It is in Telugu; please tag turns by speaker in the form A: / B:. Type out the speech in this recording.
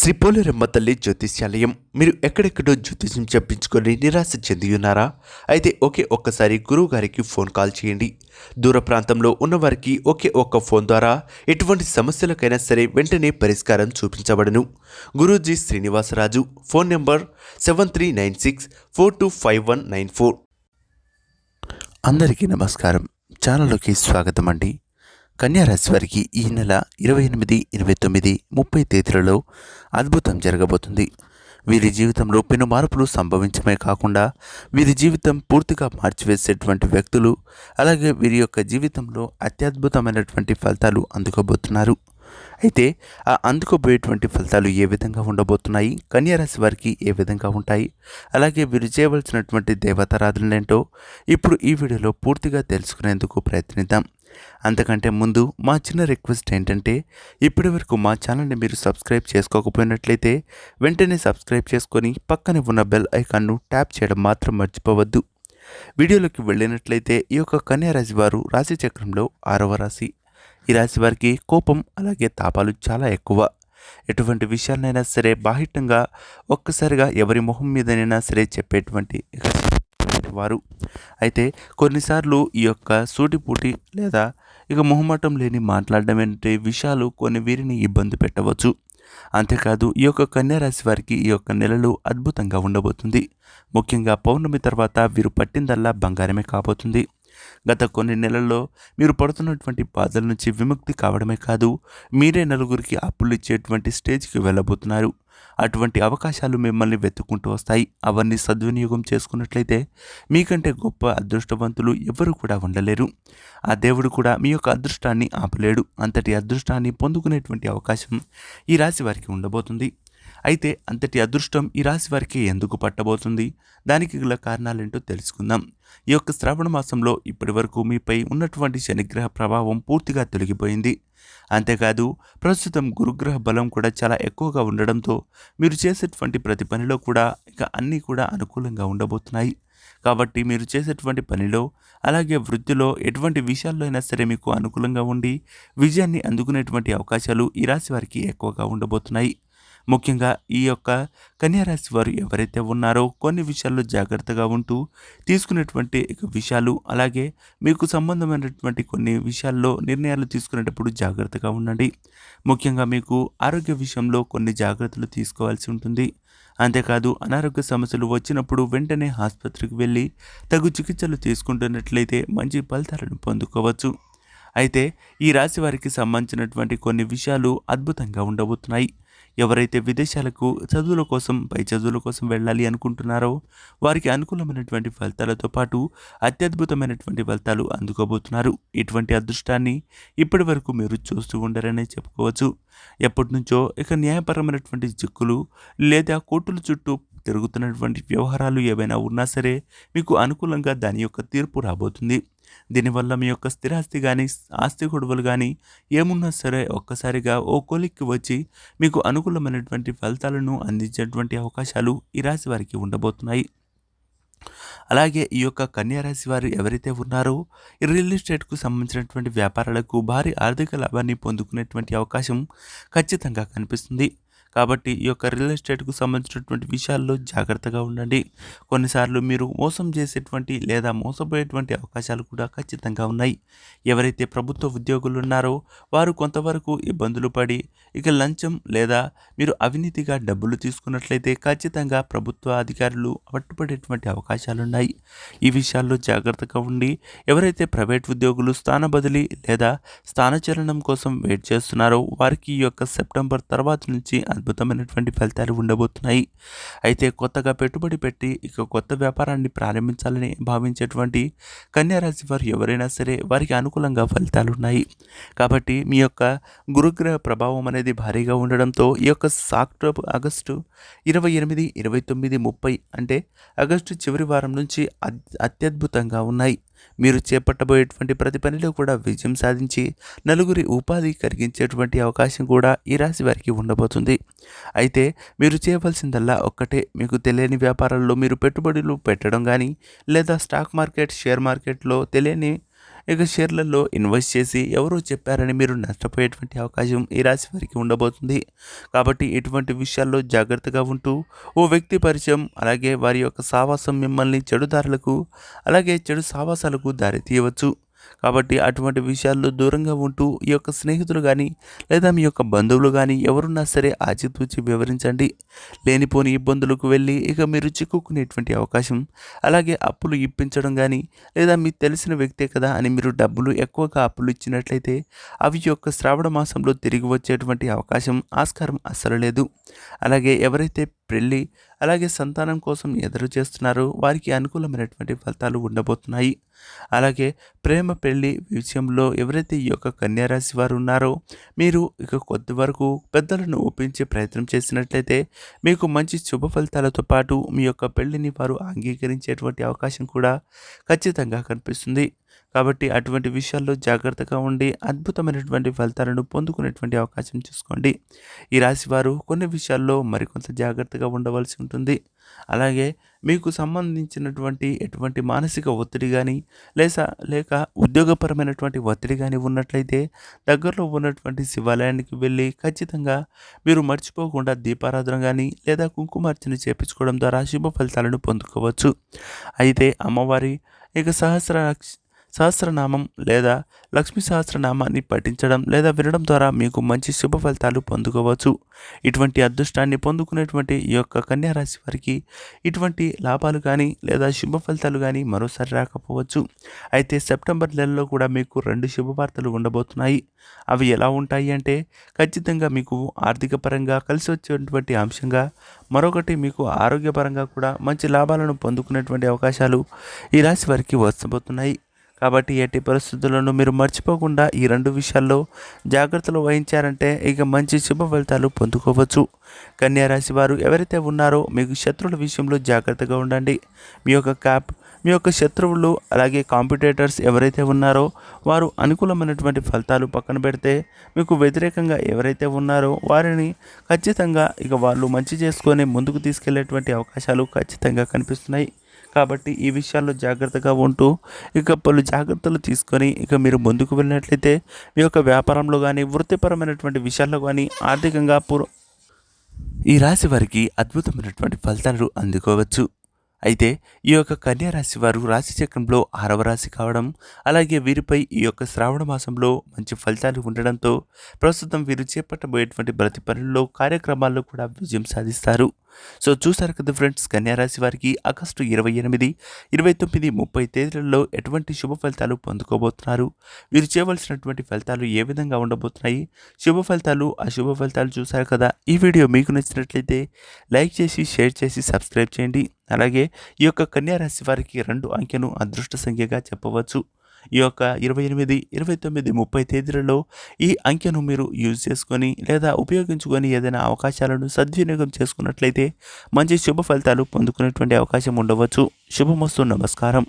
A: శ్రీ పోలేరమ్మ తల్లి జ్యోతిష్యాలయం. మీరు ఎక్కడెక్కడో జ్యోతిష్యం చెప్పించుకొని నిరాశ చెంది ఉన్నారా అయితే ఒకే ఒక్కసారి గురువు గారికి ఫోన్ కాల్ చేయండి. దూర ప్రాంతంలో ఉన్నవారికి ఒకే ఒక్క ఫోన్ ద్వారా ఎటువంటి సమస్యలకైనా సరే వెంటనే పరిష్కారం చూపించబడను. Guruji Srinivasaraju phone number seven three nine six four two five one nine four. అందరికీ నమస్కారం. ఛానల్లోకి స్వాగతం అండి కన్యారాశి వారికి ఈ నెల ఇరవై ఎనిమిది ఇరవై తొమ్మిది ముప్పై తేదీలలో అద్భుతం జరగబోతుంది. వీరి జీవితంలో పెను మార్పులు సంభవించమే కాకుండా వీరి జీవితం పూర్తిగా మార్చివేసేటువంటి వ్యక్తులు అలాగే వీరి యొక్క జీవితంలో అత్యద్భుతమైనటువంటి ఫలితాలు అందుకోబోతున్నారు. అయితే ఆ అందుకోబోయేటువంటి ఫలితాలు ఏ విధంగా ఉండబోతున్నాయి? కన్యారాశి వారికి ఏ విధంగా ఉంటాయి? అలాగే వీరు చేయవలసినటువంటి దేవతారాధనలేంటో ఇప్పుడు ఈ వీడియోలో పూర్తిగా తెలుసుకునేందుకు ప్రయత్నిద్దాం. అంతకంటే ముందు మా చిన్న రిక్వెస్ట్ ఏంటంటే ఇప్పటి వరకు మా ఛానల్ని మీరు సబ్స్క్రైబ్ చేసుకోకపోయినట్లయితే వెంటనే సబ్స్క్రైబ్ చేసుకొని పక్కనే ఉన్న బెల్ ఐకాన్ను ట్యాప్ చేయడం మాత్రం మర్చిపోవద్దు. వీడియోలోకి వెళ్ళినట్లయితే ఈ యొక్క కన్యారాశి వారు రాశి చక్రంలో ఆరవ రాశి. ఈ రాశి వారికి కోపం అలాగే తాపాలు చాలా ఎక్కువ. ఎటువంటి విషయాలనైనా సరే బాహిటంగా ఒక్కసారిగా ఎవరి మొహం మీదనైనా సరే చెప్పేటువంటి వారు. అయితే కొన్నిసార్లు ఈ యొక్క సూటిపూటి లేదా ఇక మొహమాటం లేని మాట్లాడడం వంటి విషయాలు కొన్ని వీరిని ఇబ్బంది పెట్టవచ్చు. అంతేకాదు ఈ యొక్క కన్యారాశి వారికి ఈ యొక్క నెలలు అద్భుతంగా ఉండబోతుంది. ముఖ్యంగా పౌర్ణమి తర్వాత వీరు పట్టిందల్లా బంగారమే కాబోతుంది. గత కొన్ని నెలల్లో మీరు పడుతున్నటువంటి బాధల నుంచి విముక్తి కావడమే కాదు మీరే నలుగురికి అప్పులు ఇచ్చేటువంటి స్టేజ్కి వెళ్ళబోతున్నారు. అటువంటి అవకాశాలు మిమ్మల్ని వెతుక్కుంటూ వస్తాయి. అవన్నీ సద్వినియోగం చేసుకున్నట్లయితే మీకంటే గొప్ప అదృష్టవంతులు ఎవరు కూడా ఉండలేరు. ఆ దేవుడు కూడా మీ యొక్క అదృష్టాన్ని ఆపలేడు. అంతటి అదృష్టాన్ని పొందుకునేటువంటి అవకాశం ఈ రాశి వారికి ఉండబోతుంది. అయితే అంతటి అదృష్టం ఈ రాశి వారికి ఎందుకు పట్టబోతుంది? దానికి గల కారణాలేంటో తెలుసుకుందాం. ఈ యొక్క శ్రావణ మాసంలో ఇప్పటి వరకు మీపై ఉన్నటువంటి శనిగ్రహ ప్రభావం పూర్తిగా తొలగిపోయింది. అంతేకాదు ప్రస్తుతం గురుగ్రహ బలం కూడా చాలా ఎక్కువగా ఉండడంతో మీరు చేసేటువంటి ప్రతి పనిలో కూడా ఇక అన్నీ కూడా అనుకూలంగా ఉండబోతున్నాయి. కాబట్టి మీరు చేసేటువంటి పనిలో అలాగే వృత్తిలో ఎటువంటి విషయాల్లో అయినా సరే మీకు అనుకూలంగా ఉండి విజయాన్ని అందుకునేటువంటి అవకాశాలు ఈ రాశి వారికి ఎక్కువగా ఉండబోతున్నాయి. ముఖ్యంగా ఈ యొక్క కన్యారాశి వారు ఎవరైతే ఉన్నారో కొన్ని విషయాల్లో జాగ్రత్తగా ఉంటూ తీసుకునేటువంటి విషయాలు అలాగే మీకు సంబంధమైనటువంటి కొన్ని విషయాల్లో నిర్ణయాలు తీసుకునేటప్పుడు జాగ్రత్తగా ఉండండి. ముఖ్యంగా మీకు ఆరోగ్య విషయంలో కొన్ని జాగ్రత్తలు తీసుకోవాల్సి ఉంటుంది. అంతేకాదు అనారోగ్య సమస్యలు వచ్చినప్పుడు వెంటనే ఆసుపత్రికి వెళ్ళి తగు చికిత్సలు తీసుకుంటున్నట్లయితే మంచి ఫలితాలను పొందుకోవచ్చు. అయితే ఈ రాశి వారికి సంబంధించినటువంటి కొన్ని విషయాలు అద్భుతంగా ఉండబోతున్నాయి. ఎవరైతే విదేశాలకు చదువుల కోసం పై చదువుల కోసం వెళ్ళాలి అనుకుంటున్నారో వారికి అనుకూలమైనటువంటి ఫలితాలతో పాటు అత్యద్భుతమైనటువంటి ఫలితాలు అందుకోబోతున్నారు. ఇటువంటి అదృష్టాన్ని ఇప్పటి వరకు మీరు చూస్తూ ఉండరనే చెప్పుకోవచ్చు. ఎప్పటి నుంచో ఇక న్యాయపరమైనటువంటి చిక్కులు లేదా కోర్టుల చుట్టూ తిరుగుతున్నటువంటి వ్యవహారాలు ఏవైనా ఉన్నా సరే మీకు అనుకూలంగా దాని యొక్క తీర్పు రాబోతుంది. దీనివల్ల మీ యొక్క స్థిరాస్తి కానీ ఆస్తి గొడవలు కానీ ఏమున్నా సరే ఒక్కసారిగా ఓ కొలిక్కి వచ్చి మీకు అనుకూలమైనటువంటి ఫలితాలను అందించేటువంటి అవకాశాలు ఈ రాశి వారికి ఉండబోతున్నాయి. అలాగే ఈ యొక్క కన్యారాశి వారు ఎవరైతే ఉన్నారో ఈ రియల్ ఎస్టేట్కు సంబంధించినటువంటి వ్యాపారాలకు భారీ ఆర్థిక లాభాన్ని పొందుకునేటువంటి అవకాశం ఖచ్చితంగా కనిపిస్తుంది. కాబట్టి ఈ యొక్క రియల్ ఎస్టేట్కు సంబంధించినటువంటి విషయాల్లో జాగ్రత్తగా ఉండండి. కొన్నిసార్లు మీరు మోసం చేసేటువంటి లేదా మోసపోయేటువంటి అవకాశాలు కూడా ఖచ్చితంగా ఉన్నాయి. ఎవరైతే ప్రభుత్వ ఉద్యోగులు ఉన్నారో వారు కొంతవరకు ఇబ్బందులు పడి ఇక లంచం లేదా మీరు అవినీతిగా డబ్బులు తీసుకున్నట్లయితే ఖచ్చితంగా ప్రభుత్వ అధికారులు పట్టుపడేటువంటి అవకాశాలు ఉన్నాయి. ఈ విషయాల్లో జాగ్రత్తగా ఉండి ఎవరైతే ప్రైవేట్ ఉద్యోగులు స్థాన బదిలీ లేదా స్థానచలనం కోసం వెయిట్ చేస్తున్నారో వారికి ఈ యొక్క సెప్టెంబర్ తర్వాత నుంచి అద్భుతమైనటువంటి ఫలితాలు ఉండబోతున్నాయి. అయితే కొత్తగా పెట్టుబడి పెట్టి ఇక కొత్త వ్యాపారాన్ని ప్రారంభించాలని భావించేటువంటి కన్యారాశి వారు ఎవరైనా సరే వారికి అనుకూలంగా ఫలితాలు ఉన్నాయి కాబట్టి మీ యొక్క గురుగ్రహ ప్రభావం అనేది భారీగా ఉండడంతో ఈ యొక్క అక్టోబర్ ఆగస్టు ఇరవై ఎనిమిది ఇరవై తొమ్మిది ముప్పై అంటే ఆగస్టు చివరి వారం నుంచి అత్యద్భుతంగా ఉన్నాయి. మీరు చేపట్టబోయేటువంటి ప్రతి పనిలో కూడా విజయం సాధించి నలుగురి ఉపాధి కలిగించేటువంటి అవకాశం కూడా ఈ రాశి వారికి ఉండబోతుంది. అయితే మీరు చేయవలసిందల్లా ఒక్కటే మీకు తెలియని వ్యాపారాల్లో మీరు పెట్టుబడులు పెట్టడం కానీ లేదా స్టాక్ మార్కెట్ షేర్ మార్కెట్లో తెలియని ఇక షేర్లలో ఇన్వెస్ట్ చేసి ఎవరో చెప్పారని మీరు నష్టపోయేటువంటి అవకాశం ఈ రాశి వారికి ఉండబోతుంది. కాబట్టి ఇటువంటి విషయాల్లో జాగ్రత్తగా ఉంటూ ఓ వ్యక్తి పరిచయం అలాగే వారి యొక్క సావాసం మిమ్మల్ని చెడుదారులకు అలాగే చెడు సావాసాలకు దారి తీయవచ్చు. కాబట్టి అటువంటి విషయాల్లో దూరంగా ఉంటూ ఈ యొక్క స్నేహితులు కానీ లేదా మీ యొక్క బంధువులు కానీ ఎవరున్నా సరే ఆచితూచి వివరించండి. లేనిపోని ఇబ్బందులకు వెళ్ళి ఇక మీరు చిక్కుకునేటువంటి అవకాశం అలాగే అప్పులు ఇప్పించడం కానీ లేదా మీకు తెలిసిన వ్యక్తే కదా అని మీరు డబ్బులు ఎక్కువగా అప్పులు ఇచ్చినట్లయితే అవి యొక్క శ్రావణ మాసంలో తిరిగి వచ్చేటువంటి అవకాశం ఆస్కారం అస్సలు లేదు. అలాగే ఎవరైతే పెళ్ళి అలాగే సంతానం కోసం ఎదురు చేస్తున్నారు. వారికి అనుకూలమైనటువంటి ఫలితాలు ఉండబోతున్నాయి. అలాగే ప్రేమ పెళ్ళి విషయంలో ఎవరైతే ఈ యొక్క కన్యారాశి వారు ఉన్నారో మీరు ఇక కొద్ది వరకు పెద్దలను ఒప్పించే ప్రయత్నం చేసినట్లయితే మీకు మంచి శుభ ఫలితాలతో పాటు మీ యొక్క పెళ్ళిని వారు అంగీకరించేటువంటి అవకాశం కూడా ఖచ్చితంగా కనిపిస్తుంది. కాబట్టి అటువంటి విషయాల్లో జాగ్రత్తగా ఉండి అద్భుతమైనటువంటి ఫలితాలను పొందుకునేటువంటి అవకాశం చూసుకోండి. ఈ రాశి వారు కొన్ని విషయాల్లో మరికొంత జాగ్రత్తగా ఉండవలసి ఉంటుంది. అలాగే మీకు సంబంధించినటువంటి ఎటువంటి మానసిక ఒత్తిడి కానీ లేదా లేక ఉద్యోగపరమైనటువంటి ఒత్తిడి కానీ ఉన్నట్లయితే దగ్గరలో ఉన్నటువంటి శివాలయానికి వెళ్ళి ఖచ్చితంగా మీరు మర్చిపోకుండా దీపారాధన కానీ లేదా కుంకుమార్చన చేపించుకోవడం ద్వారా శుభ ఫలితాలను పొందుకోవచ్చు. అయితే అమ్మవారి ఇక సహస్ర సహస్రనామం లేదా లక్ష్మీ సహస్రనామాన్ని పఠించడం లేదా వినడం ద్వారా మీకు మంచి శుభ ఫలితాలు పొందుకోవచ్చు. ఇటువంటి అదృష్టాన్ని పొందుకునేటువంటి ఈ యొక్క కన్యారాశి వారికి ఇటువంటి లాభాలు కానీ లేదా శుభ ఫలితాలు కానీ మరోసారి రాకపోవచ్చు. అయితే సెప్టెంబర్ నెలలో కూడా మీకు రెండు శుభవార్తలు ఉండబోతున్నాయి. అవి ఎలా ఉంటాయి అంటే ఖచ్చితంగా మీకు ఆర్థిక పరంగా కలిసి వచ్చేటువంటి అంశంగా మరొకటి మీకు ఆరోగ్యపరంగా కూడా మంచి లాభాలను పొందుకునేటువంటి అవకాశాలు ఈ రాశి వారికి వస్తబోతున్నాయి. కాబట్టి ఎట్టి పరిస్థితులను మీరు మర్చిపోకుండా ఈ రెండు విషయాల్లో జాగ్రత్తలు వహించారంటే ఇక మంచి శుభ ఫలితాలు పొందుకోవచ్చు. కన్యారాశి వారు ఎవరైతే ఉన్నారో మీకు శత్రువుల విషయంలో జాగ్రత్తగా ఉండండి. మీ యొక్క క్యాప్ మీ యొక్క శత్రువులు అలాగే కాంపిటేటర్స్ ఎవరైతే ఉన్నారో వారు అనుకూలమైనటువంటి ఫలితాలు పక్కన పెడితే మీకు వ్యతిరేకంగా ఎవరైతే ఉన్నారో వారిని ఖచ్చితంగా ఇక వాళ్ళు మంచి చేసుకొని ముందుకు తీసుకెళ్ళేటువంటి అవకాశాలు ఖచ్చితంగా కనిపిస్తున్నాయి. కాబట్టి ఈ విషయాల్లో జాగ్రత్తగా ఉంటూ ఇక పలు జాగ్రత్తలు తీసుకొని ఇక మీరు ముందుకు వెళ్ళినట్లయితే మీ యొక్క వ్యాపారంలో కానీ వృత్తిపరమైనటువంటి విషయాల్లో కానీ ఆర్థికంగా పూర్వ ఈ రాశి వారికి అద్భుతమైనటువంటి ఫలితాలు అందుకోవచ్చు. అయితే ఈ యొక్క కన్యా రాశి వారు రాశి చక్రంలో ఆరవ రాశి కావడం అలాగే వీరిపై ఈ యొక్క శ్రావణ మాసంలో మంచి ఫలితాలు ఉండడంతో ప్రస్తుతం వీరు చేపట్టబోయేటువంటి ప్రతి పనుల్లో కార్యక్రమాల్లో కూడా విజయం సాధిస్తారు. సో చూసారు కదా ఫ్రెండ్స్ కన్యారాశి వారికి ఆగస్టు ఇరవై ఎనిమిది ఇరవై తొమ్మిది ముప్పై తేదీలలో ఎటువంటి శుభ ఫలితాలు పొందుకోబోతున్నారు? వీరు చేయవలసినటువంటి ఫలితాలు ఏ విధంగా ఉండబోతున్నాయి? శుభ ఫలితాలు అశుభ ఫలితాలు చూసారు కదా? ఈ వీడియో మీకు నచ్చినట్లయితే లైక్ చేసి షేర్ చేసి సబ్స్క్రైబ్ చేయండి. అలాగే ఈ యొక్క కన్యారాశి వారికి రెండు అంకెను అదృష్ట సంఖ్యగా చెప్పవచ్చు. ఈ యొక్క ఇరవై ఎనిమిది ఇరవై తొమ్మిది ముప్పై తేదీలలో ఈ అంకెను మీరు యూజ్ చేసుకొని లేదా ఉపయోగించుకొని ఏదైనా అవకాశాలను సద్వినియోగం చేసుకున్నట్లయితే మంచి శుభ ఫలితాలు పొందుకునేటువంటి అవకాశం ఉండవచ్చు. శుభమస్తు నమస్కారం.